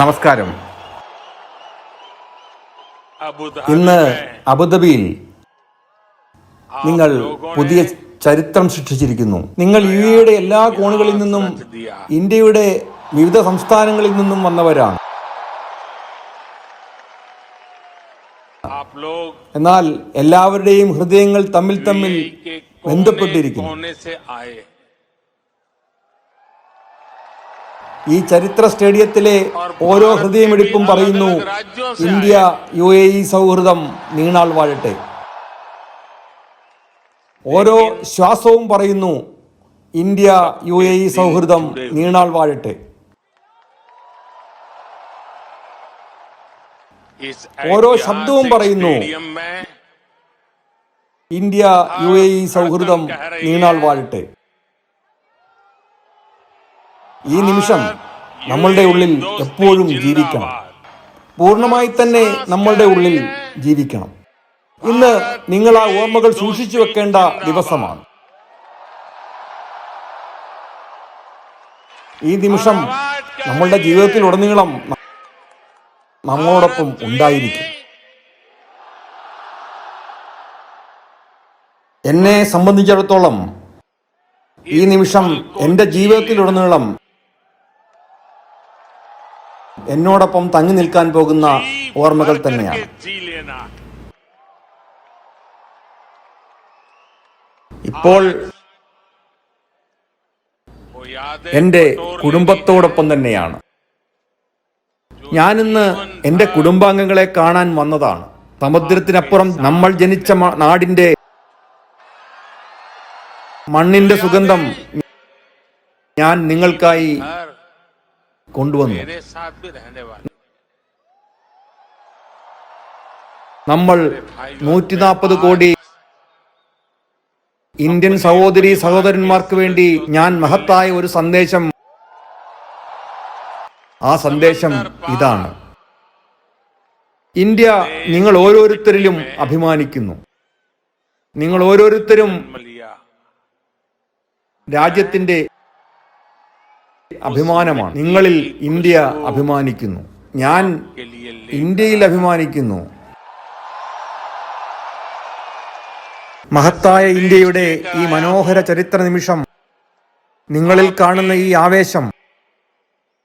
നമസ്കാരം. ഇന്ന് അബുദാബിയിൽ നിങ്ങൾ പുതിയ ചരിത്രം സൃഷ്ടിച്ചിരിക്കുന്നു. നിങ്ങൾ ഇന്ത്യയുടെ എല്ലാ കോണുകളിൽ നിന്നും ഇന്ത്യയുടെ വിവിധ സംസ്ഥാനങ്ങളിൽ നിന്നും വന്നവരാണ്. എന്നാൽ എല്ലാവരുടെയും ഹൃദയങ്ങൾ തമ്മിൽ തമ്മിൽ ബന്ധപ്പെട്ടിരിക്കുന്നു. ഈ ചരിത്ര സ്റ്റേഡിയത്തിലെ ഓരോ ഹൃദയമിടിപ്പും പറയുന്നു ഇന്ത്യ യു എ ഇ സൗഹൃദം നീണാൾ വാഴട്ടെ. ഓരോ ശ്വാസവും പറയുന്നു ഇന്ത്യ യു എ ഇ സൗഹൃദം നീണാൾ വാഴട്ടെ. ഓരോ ശബ്ദവും പറയുന്നു ഇന്ത്യ യു എ ഇ സൗഹൃദം നീണാൾ വാഴട്ടെ. ഈ നിമിഷം നമ്മളുടെ ഉള്ളിൽ എപ്പോഴും ജീവിക്കണം. പൂർണമായി തന്നെ നമ്മളുടെ ഉള്ളിൽ ജീവിക്കണം. ഇന്ന് നിങ്ങൾ ആ ഓർമ്മകൾ സൂക്ഷിച്ചു വെക്കേണ്ട ദിവസമാണ്. ഈ നിമിഷം നമ്മളുടെ ജീവിതത്തിലുടനീളം നമ്മോടൊപ്പം ഉണ്ടായിരിക്കും. എന്നെ സംബന്ധിച്ചിടത്തോളം ഈ നിമിഷം എന്റെ ജീവിതത്തിലുടനീളം എന്നോടൊപ്പം തങ്ങി നിൽക്കാൻ പോകുന്ന ഓർമ്മകൾ തന്നെയാണ്. ഇപ്പോൾ എന്റെ കുടുംബത്തോടൊപ്പം തന്നെയാണ്. ഞാനിന്ന് എന്റെ കുടുംബാംഗങ്ങളെ കാണാൻ വന്നതാണ്. സമുദ്രത്തിനപ്പുറം നമ്മൾ ജനിച്ച നാടിന്റെ മണ്ണിന്റെ സുഗന്ധം ഞാൻ നിങ്ങൾക്കായി കൊണ്ടുവന്നു. നമ്മൾ നൂറ്റി നാൽപ്പത് കോടി ഇന്ത്യൻ സഹോദരി സഹോദരന്മാർക്ക് വേണ്ടി ഞാൻ മഹത്തായ ഒരു സന്ദേശം. ആ സന്ദേശം ഇതാണ്. ഇന്ത്യ നിങ്ങൾ ഓരോരുത്തരിലും അഭിമാനിക്കുന്നു. നിങ്ങൾ ഓരോരുത്തരും രാജ്യത്തിന്റെ അഭിമാനമാണ്. നിങ്ങളിൽ ഇന്ത്യ അഭിമാനിക്കുന്നു. ഞാൻ ഇന്ത്യയിൽ അഭിമാനിക്കുന്നു. മഹത്തായ ഇന്ത്യയുടെ ഈ മനോഹര ചരിത്ര നിമിഷം നിങ്ങളിൽ കാണുന്ന ഈ ആവേശം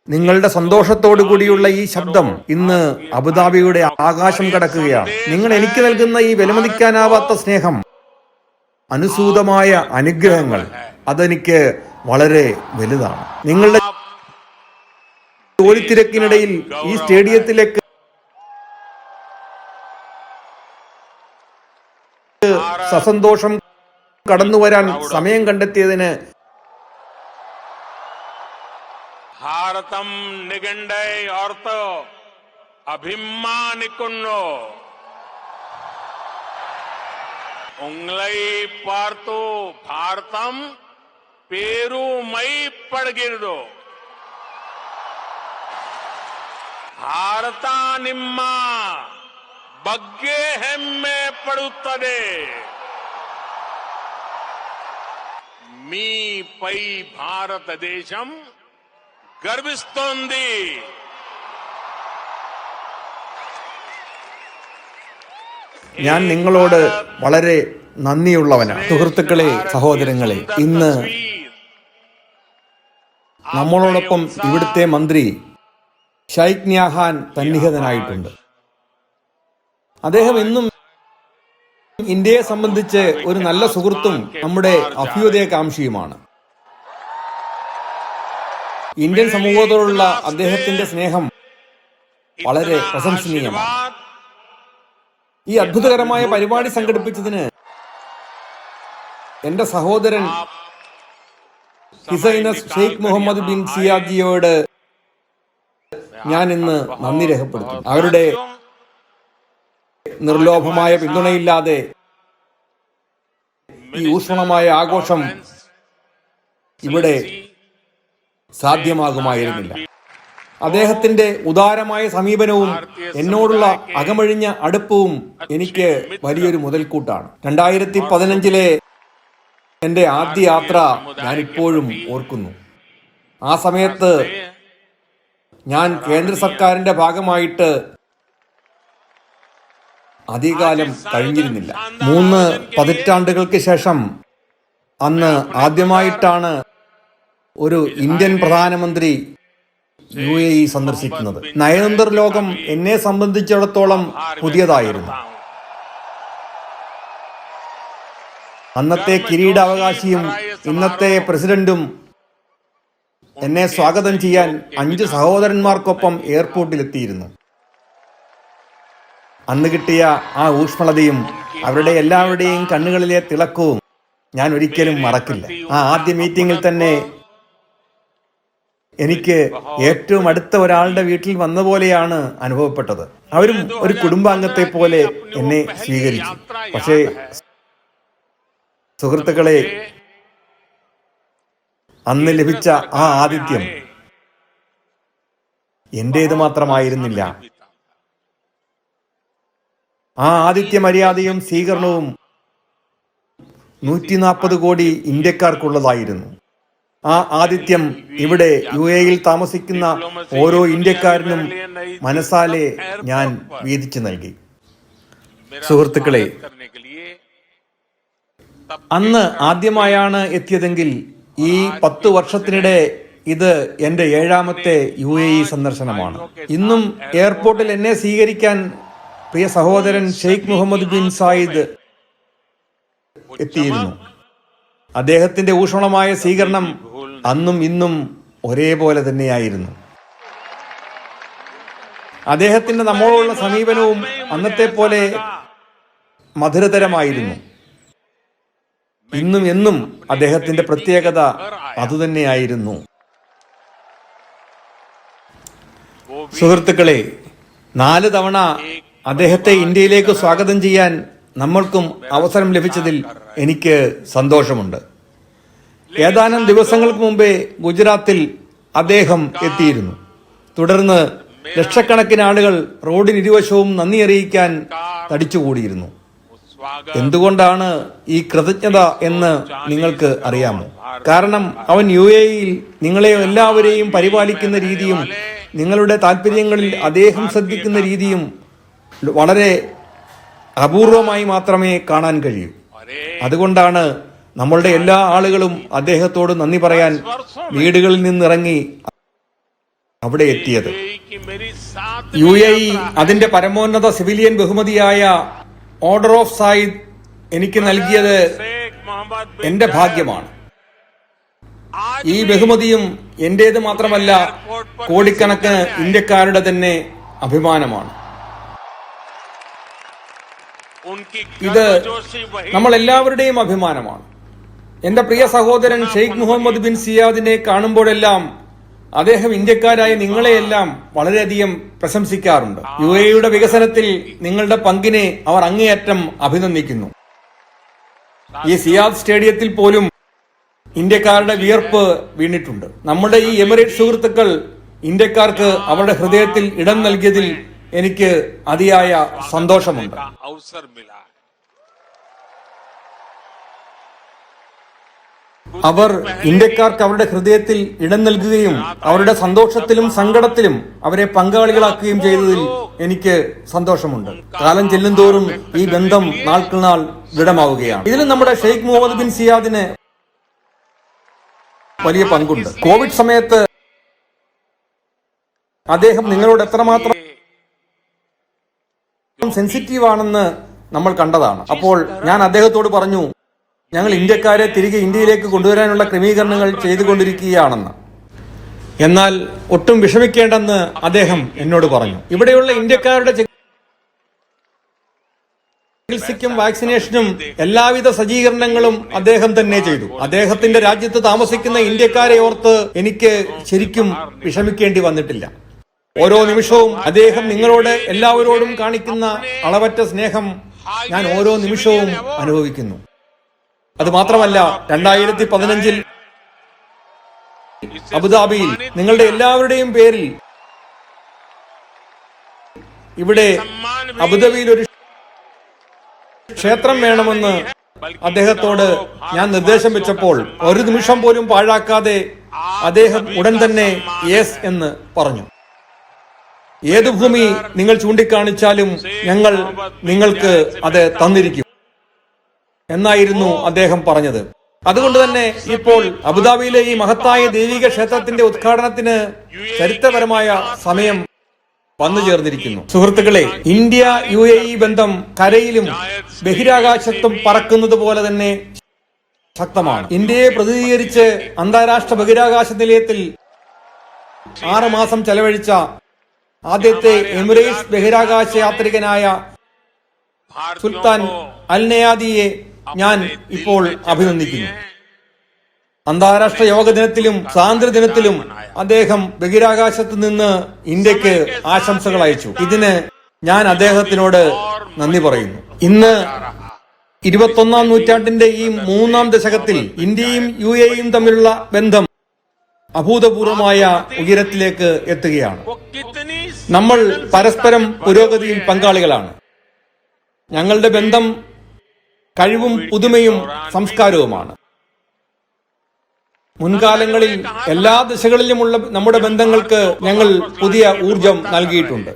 നിങ്ങളുടെ സന്തോഷത്തോടു കൂടിയുള്ള ഈ ശബ്ദം ഇന്ന് അബുദാബിയുടെ ആകാശം കടക്കുകയാണ്. നിങ്ങൾ എനിക്ക് നൽകുന്ന ഈ വിലമതിക്കാനാവാത്ത സ്നേഹം അനുസൂതമായ അനുഗ്രഹങ്ങൾ അതെനിക്ക് വളരെ വലുതാണ്. നിങ്ങളുടെ ജോലിത്തിരക്കിനിടയിൽ ഈ സ്റ്റേഡിയത്തിലേക്ക് സസന്തോഷം കടന്നു വരാൻ സമയം കണ്ടെത്തിയതിന് ഭാരതം നിഗണ്ടൈ ഓർത്തോ അഭിമാനിക്കുന്നു. ഉങ്ങളൈ പാർത്തു ഭാരതം പേരുമൈ പടുകരുതോ. ಭಾರತ ನಿಮ್ಮ ಬಗ್ಗೆ ಹೆಮ್ಮೆ ಪಡುತ್ತದೆ మీపై భారతదేశం గర్విస్తోంది ഞാൻ നിങ്ങളോട് വളരെ നന്ദിയുള്ളവനാണ് സുഹൃത്തുക്കളെ സഹോദരങ്ങളെ ഇന്ന് നമ്മളോടൊപ്പം ഇവിടുത്തെ മന്ത്രി ഷൈഖ് ന്യാഹാൻ സന്നിഹിതനായിട്ടുണ്ട് അദ്ദേഹം ഇന്നും ഇന്ത്യയെ സംബന്ധിച്ച് ഒരു നല്ല സുഹൃത്തും നമ്മുടെ അഭ്യുദയകാംക്ഷിയുമാണ് ഇന്ത്യൻ സമൂഹത്തോടുള്ള അദ്ദേഹത്തിന്റെ സ്നേഹം വളരെ പ്രശംസനീയമാണ്. ഈ അത്ഭുതകരമായ പരിപാടി സംഘടിപ്പിച്ചതിന് എന്റെ സഹോദരൻ his highness Sheikh Mohammed bin സിയാദിയോട് ഞാൻ ഇന്ന് നന്ദി രേഖപ്പെടുത്തുന്നു. അവരുടെ നിർലോഭമായ പിന്തുണയില്ലാതെ ഈ ഊഷ്മളമായ ആഘോഷം ഇവിടെ സാധ്യമാകുമായിരുന്നില്ല. അദ്ദേഹത്തിന്റെ ഉദാരമായ സമീപനവും എന്നോടുള്ള അകമഴിഞ്ഞ അടുപ്പവും എനിക്ക് വലിയൊരു മുതൽക്കൂട്ടാണ്. രണ്ടായിരത്തി പതിനഞ്ചിലെ എന്റെ ആദ്യ യാത്ര ഞാൻ ഇപ്പോഴും ഓർക്കുന്നു. ആ സമയത്ത് ഞാൻ കേന്ദ്ര സർക്കാരിന്റെ ഭാഗമായിട്ട് അധികാലം കഴിഞ്ഞിരുന്നില്ല. മൂന്ന് പതിറ്റാണ്ടുകൾക്ക് ശേഷം അന്ന് ആദ്യമായിട്ടാണ് ഒരു ഇന്ത്യൻ പ്രധാനമന്ത്രി യു എ ഇ സന്ദർശിക്കുന്നത്. നയതന്ത്ര ലോകം എന്നെ സംബന്ധിച്ചിടത്തോളം പുതിയതായിരുന്നു. അന്നത്തെ കിരീടാവകാശിയും ഇന്നത്തെ പ്രസിഡന്റും എന്നെ സ്വാഗതം ചെയ്യാൻ അഞ്ച് സഹോദരന്മാർക്കൊപ്പം എയർപോർട്ടിലെത്തിയിരുന്നു. അന്ന് കിട്ടിയ ആ ഊഷ്മളതയും അവരുടെ എല്ലാവരുടെയും കണ്ണുകളിലെ തിളക്കവും ഞാൻ ഒരിക്കലും മറക്കില്ല. ആ ആദ്യ മീറ്റിംഗിൽ തന്നെ എനിക്ക് ഏറ്റവും അടുത്ത ഒരാളുടെ വീട്ടിൽ വന്ന പോലെയാണ് അനുഭവപ്പെട്ടത്. അവരും ഒരു കുടുംബാംഗത്തെ പോലെ എന്നെ സ്വീകരിച്ചു. പക്ഷേ സുഹൃത്തുക്കളെ അന്ന് ലഭിച്ച ആ ആതിഥ്യം എന്റേത് മാത്രമായിരുന്നില്ല. ആ ആതിഥ്യ മര്യാദയും സ്വീകരണവും നൂറ്റി നാൽപ്പത് കോടി ഇന്ത്യക്കാർക്കുള്ളതായിരുന്നു. ആ ആതിഥ്യം ഇവിടെ യു എയിൽ താമസിക്കുന്ന ഓരോ ഇന്ത്യക്കാരനും മനസ്സാലെ ഞാൻ വീതിച്ചു നൽകി. സുഹൃത്തുക്കളെ അന്ന് ആദ്യമായാണ് എത്തിയതെങ്കിൽ ഈ പത്ത് വർഷത്തിനിടെ ഇത് എന്റെ ഏഴാമത്തെ യു എ ഇ സന്ദർശനമാണ്. ഇന്നും എയർപോർട്ടിൽ എന്നെ സ്വീകരിക്കാൻ പ്രിയ സഹോദരൻ ഷെയ്ഖ് മുഹമ്മദ് ബിൻ സായിദ് എത്തിയിരുന്നു. അദ്ദേഹത്തിന്റെ ഊഷ്മളമായ സ്വീകരണം അന്നും ഇന്നും ഒരേപോലെ തന്നെയായിരുന്നു. അദ്ദേഹത്തിന്റെ നമ്മളോടുള്ള സമീപനവും അന്നത്തെ പോലെ മധുരതരമായിരുന്നു. ഇന്നും എന്നും അദ്ദേഹത്തിന്റെ പ്രത്യേകത അതുതന്നെയായിരുന്നു. സുഹൃത്തുക്കളെ നാല് തവണ അദ്ദേഹത്തെ ഇന്ത്യയിലേക്ക് സ്വാഗതം ചെയ്യാൻ നമ്മൾക്കും അവസരം ലഭിച്ചതിൽ എനിക്ക് സന്തോഷമുണ്ട്. ഏതാനും ദിവസങ്ങൾക്ക് മുമ്പേ ഗുജറാത്തിൽ അദ്ദേഹം എത്തിയിരുന്നു. തുടർന്ന് ലക്ഷക്കണക്കിന് ആളുകൾ റോഡിന് ഇരുവശവും നന്ദി അറിയിക്കാൻ തടിച്ചുകൂടിയിരുന്നു. എന്തുകൊണ്ടാണ് ഈ കൃതജ്ഞത എന്ന് നിങ്ങൾക്ക് അറിയാമോ? കാരണം അവൻ യു എയിൽ നിങ്ങളെ എല്ലാവരെയും പരിപാലിക്കുന്ന രീതിയും നിങ്ങളുടെ താല്പര്യങ്ങളിൽ അദ്ദേഹം ശ്രദ്ധിക്കുന്ന രീതിയും വളരെ അപൂർവമായി മാത്രമേ കാണാൻ കഴിയൂ. അതുകൊണ്ടാണ് നമ്മളുടെ എല്ലാ ആളുകളും അദ്ദേഹത്തോട് നന്ദി പറയാൻ വീടുകളിൽ നിന്നിറങ്ങി അവിടെ എത്തിയത്. യു എ ഇ അതിന്റെ പരമോന്നത സിവിലിയൻ ബഹുമതിയായ ഓർഡർ ഓഫ് സായിദ് എനിക്ക് നൽകിയത് എന്റെ ഭാഗ്യമാണ്. ഈ ബഹുമതിയും എന്റേത് മാത്രമല്ല കോടിക്കണക്കിന് ഇന്ത്യക്കാരുടെ തന്നെ അഭിമാനമാണ്. ഇത് നമ്മൾ എല്ലാവരുടെയും അഭിമാനമാണ്. എന്റെ പ്രിയ സഹോദരൻ ഷെയ്ഖ് മുഹമ്മദ് ബിൻ സിയാദിനെ കാണുമ്പോഴെല്ലാം അദ്ദേഹം ഇന്ത്യക്കാരായ നിങ്ങളെയെല്ലാം വളരെയധികം പ്രശംസിക്കാറുണ്ട്. യു എയുടെ വികസനത്തിൽ നിങ്ങളുടെ പങ്കിനെ അവർ അങ്ങേയറ്റം അഭിനന്ദിക്കുന്നു. ഈ സിയാദ് സ്റ്റേഡിയത്തിൽ പോലും ഇന്ത്യക്കാരുടെ വിയർപ്പ് വീണിട്ടുണ്ട്. നമ്മുടെ ഈ എമിറേറ്റ് സുഹൃത്തുക്കൾ ഇന്ത്യക്കാർക്ക് അവരുടെ ഹൃദയത്തിൽ ഇടം നൽകിയതിൽ എനിക്ക് അതിയായ സന്തോഷമുണ്ട്. അവർ ഇന്ത്യക്കാർക്ക് അവരുടെ ഹൃദയത്തിൽ ഇടം നൽകുകയും അവരുടെ സന്തോഷത്തിലും സങ്കടത്തിലും അവരെ പങ്കാളികളാക്കുകയും ചെയ്തതിൽ എനിക്ക് സന്തോഷമുണ്ട്. കാലം ചെല്ലുന്തോറും ഈ ബന്ധം നാൾക്കുനാൾ ദൃഢമാവുകയാണ്. ഇതിൽ നമ്മുടെ ഷെയ്ഖ് മുഹമ്മദ് ബിൻ സിയാദിന് വലിയ പങ്കുണ്ട്. കോവിഡ് സമയത്ത് അദ്ദേഹം നിങ്ങളോട് എത്രമാത്രം സെൻസിറ്റീവ് ആണെന്ന് നമ്മൾ കണ്ടതാണ്. അപ്പോൾ ഞാൻ അദ്ദേഹത്തോട് പറഞ്ഞു ഞങ്ങൾ ഇന്ത്യക്കാരെ തിരികെ ഇന്ത്യയിലേക്ക് കൊണ്ടുവരാനുള്ള ക്രമീകരണങ്ങൾ ചെയ്തുകൊണ്ടിരിക്കുകയാണെന്ന്. എന്നാൽ ഒട്ടും വിഷമിക്കേണ്ടെന്ന് അദ്ദേഹം എന്നോട് പറഞ്ഞു. ഇവിടെയുള്ള ഇന്ത്യക്കാരുടെ ചികിത്സയ്ക്കും വാക്സിനേഷനും എല്ലാവിധ സജ്ജീകരണങ്ങളും അദ്ദേഹം തന്നെ ചെയ്തു. അദ്ദേഹത്തിന്റെ രാജ്യത്ത് താമസിക്കുന്ന ഇന്ത്യക്കാരെ ഓർത്ത് എനിക്ക് ശരിക്കും വിഷമിക്കേണ്ടി വന്നിട്ടില്ല. ഓരോ നിമിഷവും അദ്ദേഹം നിങ്ങളോട് എല്ലാവരോടും കാണിക്കുന്ന അളവറ്റ സ്നേഹം ഞാൻ ഓരോ നിമിഷവും അനുഭവിക്കുന്നു. അത് മാത്രമല്ല രണ്ടായിരത്തി പതിനഞ്ചിൽ അബുദാബിയിൽ നിങ്ങളുടെ എല്ലാവരുടെയും പേരിൽ ഇവിടെ അബുദാബിയിൽ ഒരു ക്ഷേത്രം വേണമെന്ന് അദ്ദേഹത്തോട് ഞാൻ നിർദ്ദേശം വെച്ചപ്പോൾ ഒരു നിമിഷം പോലും പാഴാക്കാതെ അദ്ദേഹം ഉടൻ തന്നെ യെസ് എന്ന് പറഞ്ഞു. ഏത് ഭൂമി നിങ്ങൾ ചൂണ്ടിക്കാണിച്ചാലും ഞങ്ങൾ നിങ്ങൾക്ക് അത് തന്നിരിക്കും. എന്നായിരുന്നു അദ്ദേഹം പറഞ്ഞത്. അതുകൊണ്ട് തന്നെ ഇപ്പോൾ അബുദാബിയിലെ ഈ മഹത്തായ ദൈവിക ക്ഷേത്രത്തിന്റെ ഉദ്ഘാടനത്തിന് ചരിത്രപരമായ സമയം വന്നു ചേർന്നിരിക്കുന്നു. സുഹൃത്തുക്കളെ ഇന്ത്യ യു എ ഇ ബന്ധം കരയിലും ബഹിരാകാശത്തും പറക്കുന്നത് പോലെ തന്നെ ശക്തമാണ്. ഇന്ത്യയെ പ്രതിനിധീകരിച്ച് അന്താരാഷ്ട്ര ബഹിരാകാശ നിലയത്തിൽ ആറ് മാസം ചെലവഴിച്ച ആദ്യത്തെ എമിറേറ്റ്സ് ബഹിരാകാശ യാത്രികനായ സുൽത്താൻ അൽ നയാദിയെ ഞാൻ ഇപ്പോൾ അഭിനന്ദിക്കുന്നു. അന്താരാഷ്ട്ര യോഗ ദിനത്തിലും സ്വാതന്ത്ര്യ ദിനത്തിലും അദ്ദേഹം ബഹിരാകാശത്ത് നിന്ന് ഇന്ത്യയ്ക്ക് ആശംസകൾ അയച്ചു. ഇതിന് ഞാൻ അദ്ദേഹത്തിനോട് നന്ദി പറയുന്നു. ഇന്ന് ഇരുപത്തൊന്നാം നൂറ്റാണ്ടിന്റെ ഈ മൂന്നാം ദശകത്തിൽ ഇന്ത്യയും യു എയും തമ്മിലുള്ള ബന്ധം അഭൂതപൂർവമായ ഉയരത്തിലേക്ക് എത്തുകയാണ്. നമ്മൾ പരസ്പരം പുരോഗതിയിൽ പങ്കാളികളാണ്. ഞങ്ങളുടെ ബന്ധം കഴിവും പുതുമയും സംസ്കാരവുമാണ്. മുൻകാലങ്ങളിൽ എല്ലാ ദിശകളിലുമുള്ള നമ്മുടെ ബന്ധങ്ങൾക്ക് ഞങ്ങൾ പുതിയ ഊർജം നൽകിയിട്ടുണ്ട്.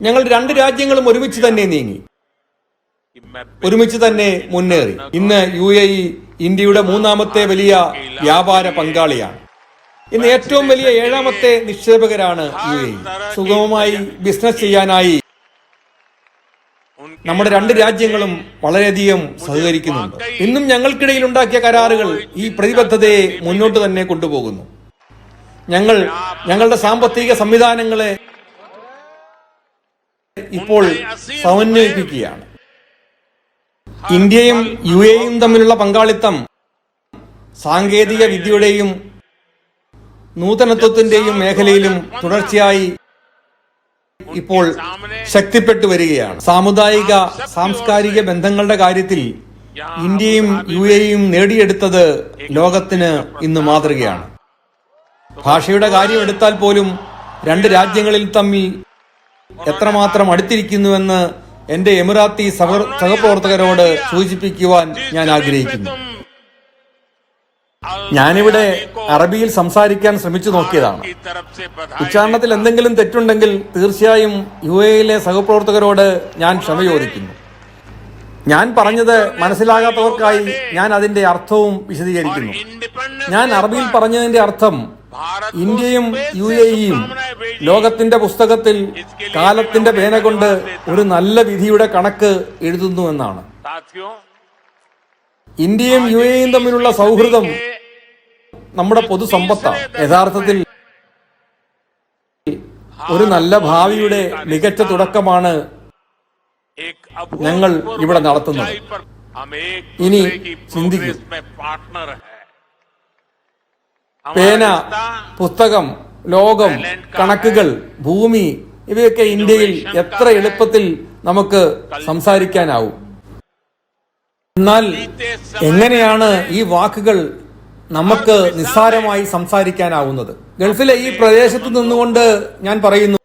ഞങ്ങൾ രണ്ട് രാജ്യങ്ങളും ഒരുമിച്ച് തന്നെ നീങ്ങി. ഒരുമിച്ച് തന്നെ മുന്നേറി. ഇന്ന് യു എ ഇ ഇന്ത്യയുടെ മൂന്നാമത്തെ വലിയ വ്യാപാര പങ്കാളിയാണ്. ഇന്ന് ഏറ്റവും വലിയ ഏഴാമത്തെ നിക്ഷേപകരാണ് യു എ ഇ. സുഗമമായി ബിസിനസ് ചെയ്യാനായി നമ്മുടെ രണ്ട് രാജ്യങ്ങളും വളരെയധികം സഹകരിക്കുന്നുണ്ട്. ഇന്നും ഞങ്ങൾക്കിടയിൽ ഉണ്ടാക്കിയ കരാറുകൾ ഈ പ്രതിബദ്ധതയെ മുന്നോട്ട് തന്നെ കൊണ്ടുപോകുന്നു. ഞങ്ങൾ ഞങ്ങളുടെ സാമ്പത്തിക സംവിധാനങ്ങളെ ഇപ്പോൾ സമന്വയിപ്പിക്കുകയാണ്. ഇന്ത്യയും യു എയും തമ്മിലുള്ള പങ്കാളിത്തം സാങ്കേതിക വിദ്യയുടെയും നൂതനത്വത്തിന്റെയും മേഖലയിലും തുടർച്ചയായി ഇപ്പോൾ ശക്തിപ്പെട്ടു വരികയാണ്. സാമുദായിക സാംസ്കാരിക ബന്ധങ്ങളുടെ കാര്യത്തിൽ ഇന്ത്യയും യു എയും നേടിയെടുത്തത് ലോകത്തിന് ഇന്ന് മാതൃകയാണ്. ഭാഷയുടെ കാര്യം എടുത്താൽ പോലും രണ്ട് രാജ്യങ്ങളിൽ തമ്മിൽ എത്രമാത്രം അടുത്തിരിക്കുന്നുവെന്ന് എന്റെ എമിറാത്തി സഹ- സഹപ്രവർത്തകരോട് സൂചിപ്പിക്കുവാൻ ഞാൻ ആഗ്രഹിക്കുന്നു. ഞാനിവിടെ അറബിയിൽ സംസാരിക്കാൻ ശ്രമിച്ചു നോക്കിയതാണ്. ഉച്ചാരണത്തിൽ എന്തെങ്കിലും തെറ്റുണ്ടെങ്കിൽ തീർച്ചയായും യു എയിലെ സഹപ്രവർത്തകരോട് ഞാൻ ക്ഷമ ചോദിക്കുന്നു. ഞാൻ പറഞ്ഞത് മനസ്സിലാകാത്തവർക്കായി ഞാൻ അതിന്റെ അർത്ഥവും വിശദീകരിക്കുന്നു. ഞാൻ അറബിയിൽ പറഞ്ഞതിന്റെ അർത്ഥം ഇന്ത്യയും യു എയും ലോകത്തിന്റെ പുസ്തകത്തിൽ കാലത്തിന്റെ പേന കൊണ്ട് ഒരു നല്ല വിധിയുടെ കണക്ക് എഴുതുന്നു എന്നാണ്. ഇന്ത്യയും യു എയും തമ്മിലുള്ള സൗഹൃദം നമ്മുടെ പൊതുസമ്പത്താണ് യഥാർത്ഥത്തിൽ ഒരു നല്ല ഭാവിയുടെ മികച്ച തുടക്കമാണ് ഞങ്ങൾ ഇവിടെ നടത്തുന്നത്. ഇനി ചിന്തിക്കും. പേന പുസ്തകം ലോകം കണക്കുകൾ ഭൂമി ഇവയൊക്കെ ഇന്ത്യയിൽ എത്ര എളുപ്പത്തിൽ നമുക്ക് സംസാരിക്കാനാവും. എന്നാൽ എങ്ങനെയാണ് ഈ വാക്കുകൾ നമുക്ക് നിസ്സാരമായി സംസാരിക്കാനാവുന്നത്? ഗൾഫിലെ ഈ പ്രദേശത്ത് നിന്നുകൊണ്ട് ഞാൻ പറയുന്നു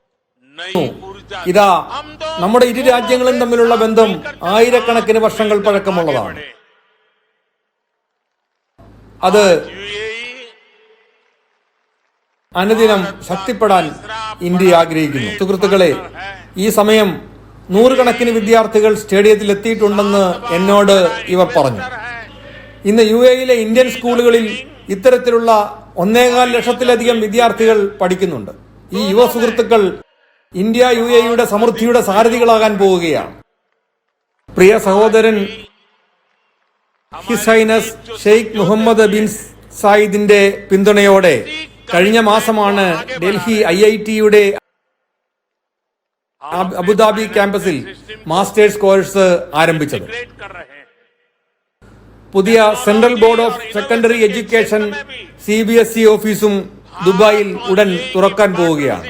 ഇതാ നമ്മുടെ ഇരു രാജ്യങ്ങളും തമ്മിലുള്ള ബന്ധം ആയിരക്കണക്കിന് വർഷങ്ങൾ പഴക്കമുള്ളതാണ്. അത് അനുദിനം ശക്തിപ്പെടാൻ ഇന്ത്യ ആഗ്രഹിക്കുന്നു. സുഹൃത്തുക്കളെ ഈ സമയം നൂറുകണക്കിന് വിദ്യാർത്ഥികൾ സ്റ്റേഡിയത്തിൽ എത്തിയിട്ടുണ്ടെന്ന് എന്നോട് ഇവർ പറഞ്ഞു. ഇന്ന് യു എയിലെ ഇന്ത്യൻ സ്കൂളുകളിൽ ഇത്തരത്തിലുള്ള ഒന്നേകാൽ ലക്ഷത്തിലധികം വിദ്യാർത്ഥികൾ പഠിക്കുന്നുണ്ട്. ഈ യുവ സുഹൃത്തുക്കൾ ഇന്ത്യ യു എയുടെ സമൃദ്ധിയുടെ സാരഥികളാകാൻ പോവുകയാണ്. പ്രിയ സഹോദരൻ his highness Sheikh Mohammed bin സായിദിന്റെ പിന്തുണയോടെ കഴിഞ്ഞ മാസമാണ് ഡൽഹി ഐ ഐ ടിയുടെ അബുദാബി ക്യാമ്പസിൽ മാസ്റ്റേഴ്സ് കോഴ്സ് ആരംഭിച്ചത്. പുതിയ central board of secondary education C B S E ഓഫീസും ദുബായിൽ ഉടൻ തുറക്കാൻ പോവുകയാണ്.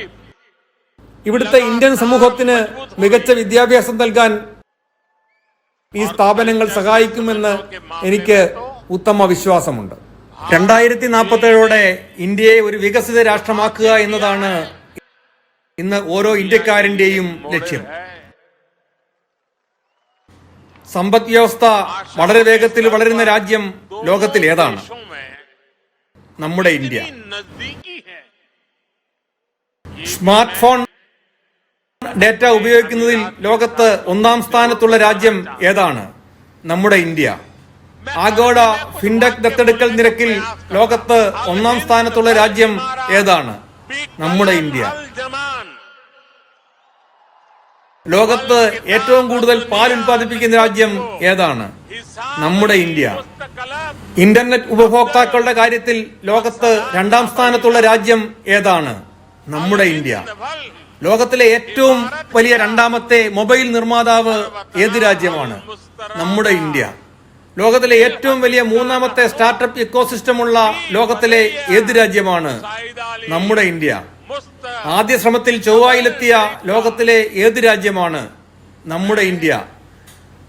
ഇവിടുത്തെ ഇന്ത്യൻ സമൂഹത്തിന് മികച്ച വിദ്യാഭ്യാസം നൽകാൻ ഈ സ്ഥാപനങ്ങൾ സഹായിക്കുമെന്ന് എനിക്ക് ഉത്തമ വിശ്വാസമുണ്ട്. രണ്ടായിരത്തി നാൽപ്പത്തേഴോടെ ഇന്ത്യയെ ഒരു വികസിത രാഷ്ട്രമാക്കുക എന്നതാണ് ഇന്ന് ഓരോ ഇന്ത്യക്കാരന്റെയും ലക്ഷ്യം. സമ്പദ് വ്യവസ്ഥ വളരെ വേഗത്തിൽ വളരുന്ന രാജ്യം ലോകത്തിൽ ഏതാണ്? നമ്മുടെ ഇന്ത്യ. സ്മാർട്ട് ഫോൺ ഡാറ്റ ഉപയോഗിക്കുന്നതിൽ ലോകത്ത് ഒന്നാം സ്ഥാനത്തുള്ള രാജ്യം ഏതാണ്? നമ്മുടെ ഇന്ത്യ. ആഗോള ഫിൻടെക് ദത്തെടുക്കൽ നിരക്കിൽ ലോകത്ത് ഒന്നാം സ്ഥാനത്തുള്ള രാജ്യം ഏതാണ്? നമ്മുടെ ഇന്ത്യ. ലോകത്ത് ഏറ്റവും കൂടുതൽ പാൽ ഉൽപ്പാദിപ്പിക്കുന്ന രാജ്യം ഏതാണ്? നമ്മുടെ ഇന്ത്യ. ഇന്റർനെറ്റ് ഉപഭോക്താക്കളുടെ കാര്യത്തിൽ ലോകത്ത് രണ്ടാം സ്ഥാനത്തുള്ള രാജ്യം ഏതാണ്? നമ്മുടെ ഇന്ത്യ. ലോകത്തിലെ ഏറ്റവും വലിയ രണ്ടാമത്തെ മൊബൈൽ നിർമ്മാതാവ് ഏത് രാജ്യമാണ്? നമ്മുടെ ഇന്ത്യ. ലോകത്തിലെ ഏറ്റവും വലിയ മൂന്നാമത്തെ സ്റ്റാർട്ടപ്പ് ഇക്കോസിസ്റ്റം ഉള്ള ലോകത്തിലെ ഏത് രാജ്യമാണ്? നമ്മുടെ ഇന്ത്യ. ആദ്യ ശ്രമത്തിൽ ചൊവ്വായിലെത്തിയ ലോകത്തിലെ ഏത് രാജ്യമാണ് നമ്മുടെ ഇന്ത്യ?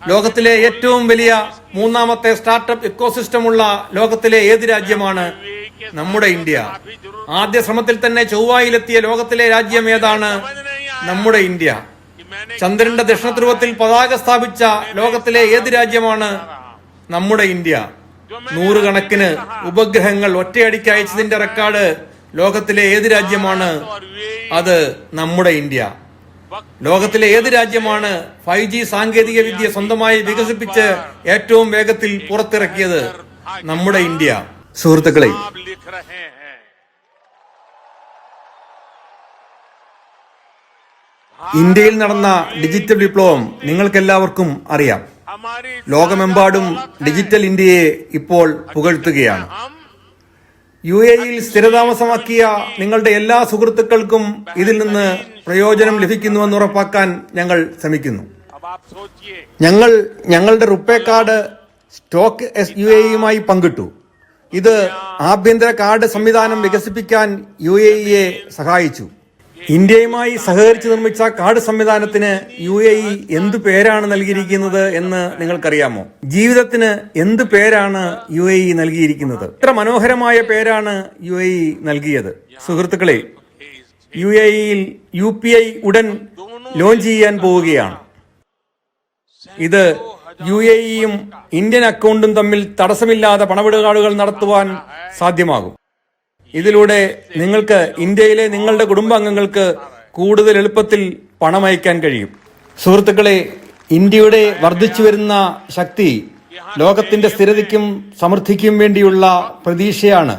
ലോകത്തിലെ ഏറ്റവും വലിയ മൂന്നാമത്തെ സ്റ്റാർട്ടപ്പ് ഇക്കോസിസ്റ്റം ഉള്ള ലോകത്തിലെ ഏത് രാജ്യമാണ് നമ്മുടെ ഇന്ത്യ? ആദ്യ ശ്രമത്തിൽ തന്നെ ചൊവ്വായിലെത്തിയ ലോകത്തിലെ രാജ്യം ഏതാണ് നമ്മുടെ ഇന്ത്യ? ചന്ദ്രന്റെ ദക്ഷിണ ധ്രുവത്തിൽ പതാക സ്ഥാപിച്ച ലോകത്തിലെ ഏത് രാജ്യമാണ് നമ്മുടെ ഇന്ത്യ? നൂറുകണക്കിന് ഉപഗ്രഹങ്ങൾ ഒറ്റയടിക്ക് അയച്ചതിന്റെ റെക്കോർഡ് ലോകത്തിലെ ഏത് രാജ്യമാണ് അത് നമ്മുടെ ഇന്ത്യ. ലോകത്തിലെ ഏത് രാജ്യമാണ് ഫൈവ് ജി സാങ്കേതിക വിദ്യ സ്വന്തമായി വികസിപ്പിച്ച് ഏറ്റവും വേഗത്തിൽ പുറത്തിറക്കിയത് നമ്മുടെ ഇന്ത്യ. സുഹൃത്തുക്കളെ ഇന്ത്യയിൽ നടന്ന ഡിജിറ്റൽ വിപ്ലവം നിങ്ങൾക്കെല്ലാവർക്കും അറിയാം. ലോകമെമ്പാടും ഡിജിറ്റൽ ഇന്ത്യയെ ഇപ്പോൾ പുകഴ്ത്തുകയാണ്. യു എ ഇയിൽ സ്ഥിരതാമസമാക്കിയ നിങ്ങളുടെ എല്ലാ സുഹൃത്തുക്കൾക്കും ഇതിൽ നിന്ന് പ്രയോജനം ലഭിക്കുന്നുവെന്ന് ഉറപ്പാക്കാൻ ഞങ്ങൾ ശ്രമിക്കുന്നു. ഞങ്ങൾ ഞങ്ങളുടെ RuPay card stock S U എയുമായി പങ്കിട്ടു. ഇത് ആഭ്യന്തര കാർഡ് സംവിധാനം വികസിപ്പിക്കാൻ യു എ ഇയെ സഹായിച്ചു. ഇന്ത്യയുമായി സഹകരിച്ച് നിർമ്മിച്ച കാർഡ് സംവിധാനത്തിന് യു എ ഇ എന്തു പേരാണ് നൽകിയിരിക്കുന്നത് എന്ന് നിങ്ങൾക്കറിയാമോ? ജീവിതത്തിന് എന്ത് പേരാണ് യു എ ഇ നൽകിയിരിക്കുന്നത്? ഇത്ര മനോഹരമായ പേരാണ് യു എ ഇ നൽകിയത്? സുഹൃത്തുക്കളെ യു എ ഇയിൽ യു പി ഐ ഉടൻ ലോഞ്ച് ചെയ്യാൻ പോവുകയാണ്. ഇത് യു എ ഇയും ഇന്ത്യൻ അക്കൗണ്ടും തമ്മിൽ തടസ്സമില്ലാതെ പണമിടപാടുകൾ നടത്തുവാൻ സാധ്യമാകും. ഇതിലൂടെ നിങ്ങൾക്ക് ഇന്ത്യയിലെ നിങ്ങളുടെ കുടുംബാംഗങ്ങൾക്ക് കൂടുതൽ എളുപ്പത്തിൽ പണം അയക്കാൻ കഴിയും. സുഹൃത്തുക്കളെ ഇന്ത്യയുടെ വർദ്ധിച്ചു വരുന്ന ശക്തി ലോകത്തിന്റെ സ്ഥിരതയ്ക്കും സമൃദ്ധിക്കും വേണ്ടിയുള്ള പ്രതീക്ഷയാണ്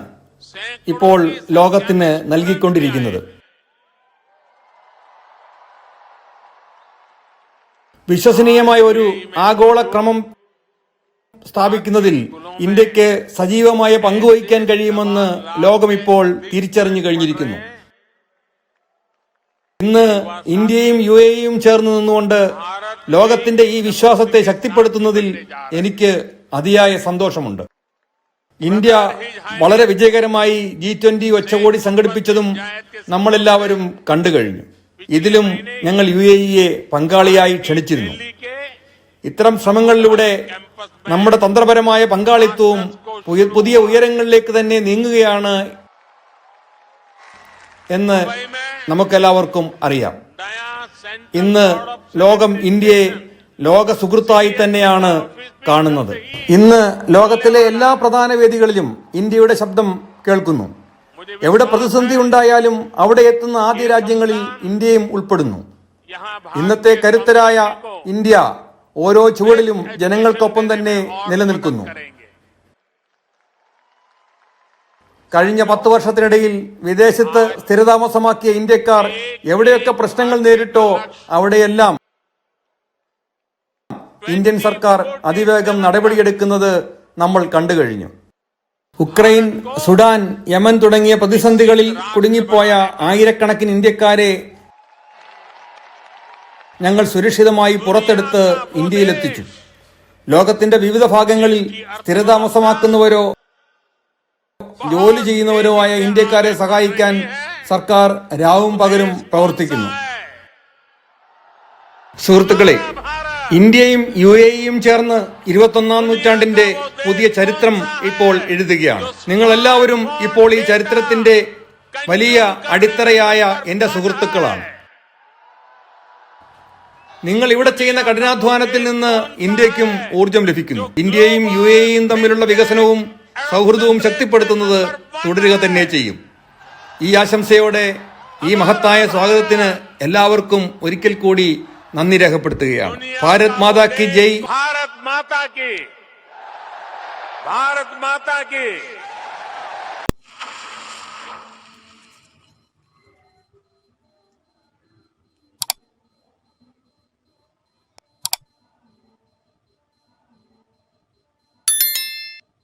ഇപ്പോൾ ലോകത്തിന് നൽകിക്കൊണ്ടിരിക്കുന്നത്. വിശ്വസനീയമായ ഒരു ആഗോള ക്രമം സ്ഥാപിക്കുന്നതിൽ ഇന്ത്യയ്ക്ക് സജീവമായ പങ്കുവഹിക്കാൻ കഴിയുമെന്ന് ലോകം ഇപ്പോൾ തിരിച്ചറിഞ്ഞു കഴിഞ്ഞിരിക്കുന്നു. ഇന്ന് ഇന്ത്യയും യു എയും ചേർന്ന് നിന്നുകൊണ്ട് ലോകത്തിന്റെ ഈ വിശ്വാസത്തെ ശക്തിപ്പെടുത്തുന്നതിൽ എനിക്ക് അതിയായ സന്തോഷമുണ്ട്. ഇന്ത്യ വളരെ വിജയകരമായി ജി ട്വന്റി ഒച്ചകോടി സംഘടിപ്പിച്ചതും നമ്മളെല്ലാവരും കണ്ടു കഴിഞ്ഞു ഇതിലും ഞങ്ങൾ യു എ പങ്കാളിയായി ക്ഷണിച്ചിരുന്നു. ഇത്തരം ശ്രമങ്ങളിലൂടെ നമ്മുടെ തന്ത്രപരമായ പങ്കാളിത്തവും പുതിയ ഉയരങ്ങളിലേക്ക് തന്നെ നീങ്ങുകയാണ് എന്ന് നമുക്കെല്ലാവർക്കും അറിയാം. ഇന്ന് ലോകം ഇന്ത്യയെ ലോക സുഹൃത്തായി തന്നെയാണ് കാണുന്നത്. ഇന്ന് ലോകത്തിലെ എല്ലാ പ്രധാന വേദികളിലും ഇന്ത്യയുടെ ശബ്ദം കേൾക്കുന്നു. എവിടെ പ്രതിസന്ധി ഉണ്ടായാലും അവിടെ എത്തുന്ന ആദ്യ രാജ്യങ്ങളിൽ ഇന്ത്യയും ഉൾപ്പെടുന്നു. ഇന്നത്തെ കരുത്തരായ ഇന്ത്യ ഓരോ ചുവടിലും ജനങ്ങൾക്കൊപ്പം തന്നെ നിലനിൽക്കുന്നു. കഴിഞ്ഞ പത്ത് വർഷത്തിനിടയിൽ വിദേശത്ത് സ്ഥിരതാമസമാക്കിയ ഇന്ത്യക്കാർ എവിടെയൊക്കെ പ്രശ്നങ്ങൾ നേരിട്ടോ അവിടെയെല്ലാം ഇന്ത്യൻ സർക്കാർ അതിവേഗം നടപടിയെടുക്കുന്നത് നമ്മൾ കണ്ടു കഴിഞ്ഞു. ഉക്രൈൻ സുഡാൻ യമൻ തുടങ്ങിയ പ്രതിസന്ധികളിൽ കുടുങ്ങിപ്പോയ ആയിരക്കണക്കിന് ഇന്ത്യക്കാരെ ഞങ്ങൾ സുരക്ഷിതമായി പുറത്തെടുത്ത് ഇന്ത്യയിലെത്തിച്ചു. ലോകത്തിന്റെ വിവിധ ഭാഗങ്ങളിൽ സ്ഥിരതാമസമാക്കുന്നവരോ ജോലി ചെയ്യുന്നവരോ ആയ ഇന്ത്യക്കാരെ സഹായിക്കാൻ സർക്കാർ രാവും പകലും പ്രവർത്തിക്കുന്നു. സുഹൃത്തുക്കളെ ഇന്ത്യയും യു എ ഇയും ചേർന്ന് ഇരുപത്തൊന്നാം നൂറ്റാണ്ടിന്റെ പുതിയ ചരിത്രം ഇപ്പോൾ എഴുതുകയാണ്. നിങ്ങൾ എല്ലാവരും ഇപ്പോൾ ഈ ചരിത്രത്തിന്റെ വലിയ അടിത്തറയായ എന്റെ സുഹൃത്തുക്കളാണ്. നിങ്ങൾ ഇവിടെ ചെയ്യുന്ന കഠിനാധ്വാനത്തിൽ നിന്ന് ഇന്ത്യക്കും ഊർജം ലഭിക്കുന്നു. ഇന്ത്യയും യു എയും തമ്മിലുള്ള വികസനവും സൗഹൃദവും ശക്തിപ്പെടുത്തുന്നത് തുടരുക തന്നെ ചെയ്യും. ഈ ആശംസയോടെ ഈ മഹത്തായ സ്വാഗതത്തിന് എല്ലാവർക്കും ഒരിക്കൽ കൂടി നന്ദി രേഖപ്പെടുത്തുകയാണ്. ഭാരത് മാതാ കി ജയ്. ഭാരത് മാതാ കി. ഭാരത് മാതാ കി.